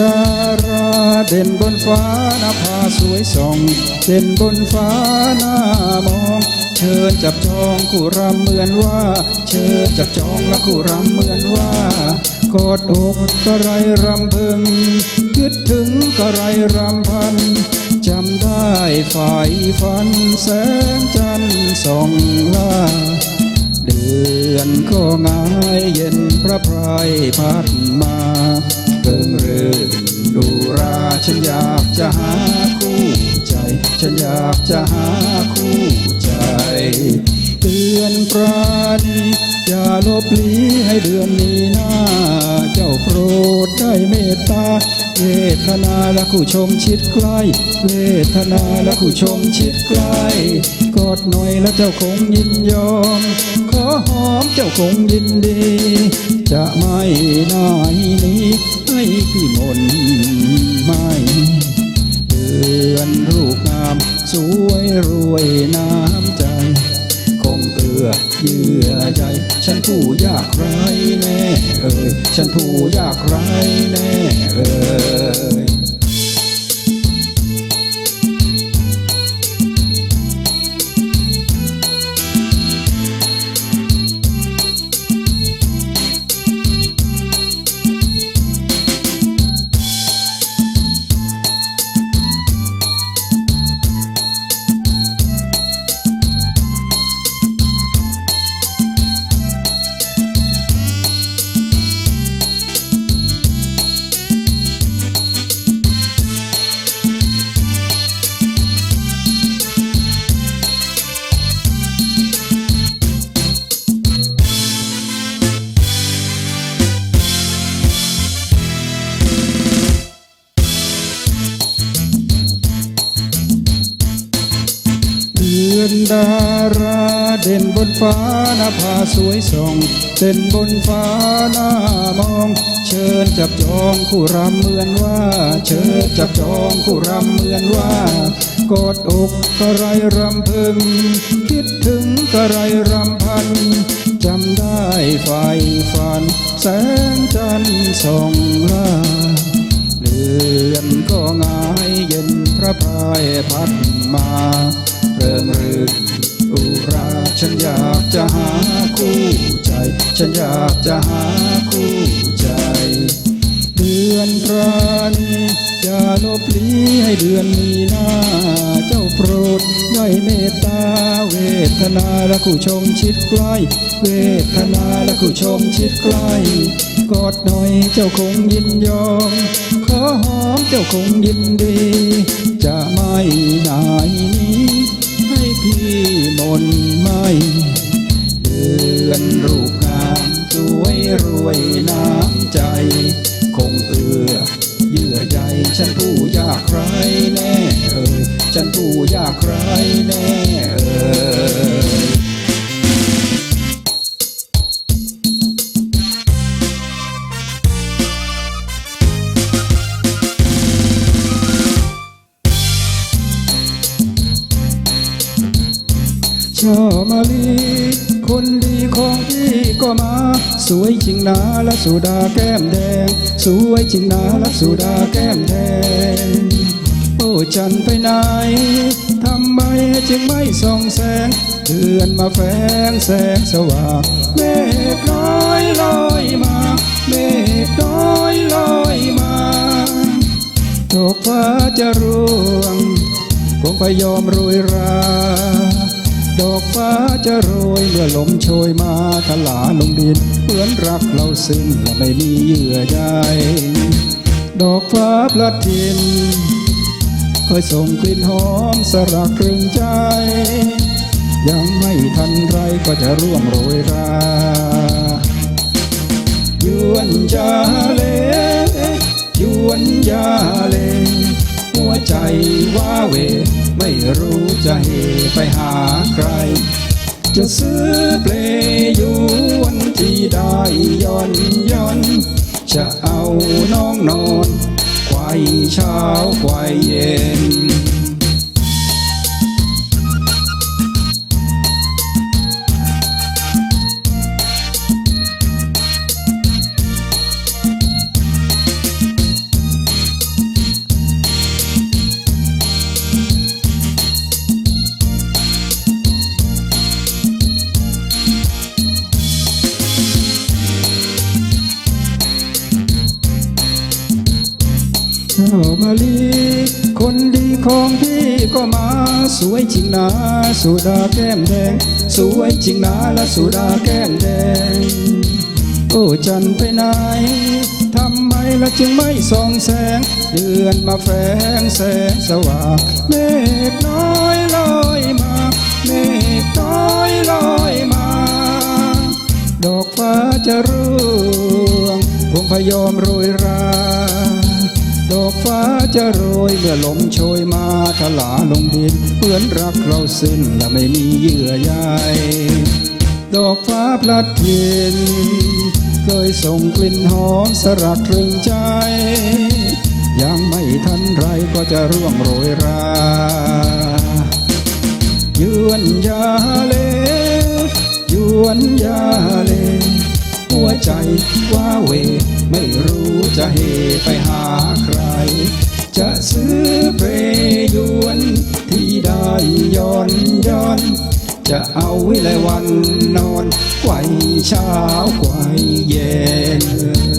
ดาราเด่นบนฟ้าหน้าผาสวยส่องเด่นบนฟ้าหน้ามอง เชิญจับจองคู่รำเหมือนว่า เชิญจับจองและคู่รำเหมือนว่ากอดอกกระไรรำพึงคิดถึงกระไรรำพันจำได้ฝ่ายฝันแสงจันทร์ส่องล่าเดือนก็งายเย็นพระพรายพัดมา เกิงเรื่นดูราฉันอยากจะหาคู่ใจ ฉันอยากจะหาคู่ใจ เตือนปราณีอย่าลบลีให้เดือนมี ตา เวทนาและคู่ชมชิดใกล้ เวทนาและคู่ชมชิดใกล้กอดหน่อยแล้วเจ้าคงยินยอม ขอหอมเจ้าคงยินดี จะไม่นายนี้ให้พี่มนต์ไม่เดือนรูปงาม สวยรวยน้ำใจ คงเอื้อเยื่อใจ ฉันผู้ยากไร้แน่เอ่ยฉันผู้ยากไร้แน่เอ่ย อนดาราเด่นบนฟ้าหน้าผาสวยส่องเด่นบนฟ้าหน้ามอง เชิญจับจองคู่รำเหมือนว่า เชิญจับจองคู่รำเหมือนว่ากอดอกกระไรรำพึง คิดถึงกระไรรำพันจำได้ไฟฝัน แสงจันทร์ส่องลาเดือนก็งายเย็นพระพายพัดมา เริงรื่นอุราฉันอยากจะหาคู่ใจ ฉันอยากจะหาคู่ใจ เดือนปราณีอย่าลบลีให้เดือนมีหน้า เจ้าโปรดได้เมตตา เวทนาและคู่ชมชิดใกล้ เวทนาและคู่ชมชิดใกล้กอดหน่อยเจ้าคงยินยอม ขอหอมเจ้าคงยินดี จะไม่นายนี้ พี่มนไม่เดือนรู ชอมาลีคนดีของพี่ก็มา สวยจริงนะและสุดาแก้มแดง สวยจริงนะและสุดาแก้มแดงโอ้จันไปไหนทำไมจึงไม่ส่องแสงเดือนมาแฝงแสงสว่างเมฆน้อยลอยมาเมฆน้อยลอยมาดอกฟ้าจะร่วงคงไปยอมโรยรา ดอกฟ้าจะโรยเมื่อลมโชยมาทลาลงดิน เหมือนรักเราสิ้นและไม่มีเยื่อใยดอกฟ้าพลัดทินคอยส่งกลิ่นหอมสรักตรึงใจ ยังไม่ทันไรก็จะร่วงโรยรายวนยาเลยวนยาเล หัวใจว้าเหวไม่รู้จะเหไปหาใคร จะซื้อเพลง ลี คนดีของพี่ก็มา สวยจริงนะสุดาแก้มแดง สวยจริงนะและสุดาแก้มแดง โอ้จันไปไหนทำไมละจึงไม่ส่องแสง เดือนมาแฝงแสงสว่างเมฆน้อยลอยมาเมฆน้อยลอยมา ดอกฟ้าจะร่วงพวงพยอมโรยรา อกฟ้าจะโรยเมื่อลมโชยมาถลาลงดินเหมือนรักเราสิ้นและไม่มีเยื่อใยดอกฟ้าพลัดเย็นเคยส่งกลิ่นหอมสรักตรึงใจ ยังไม่ทันไรก็จะร่วงโรยรายวนยาเลยวนยาเล หัวใจว้าเว ไม่รู้จะเหไปหาใคร จะซื้อเพลยวนที่ได้ย้อนย้อน จะเอาวิไลวันนอนไกวเช้าไกวเย็น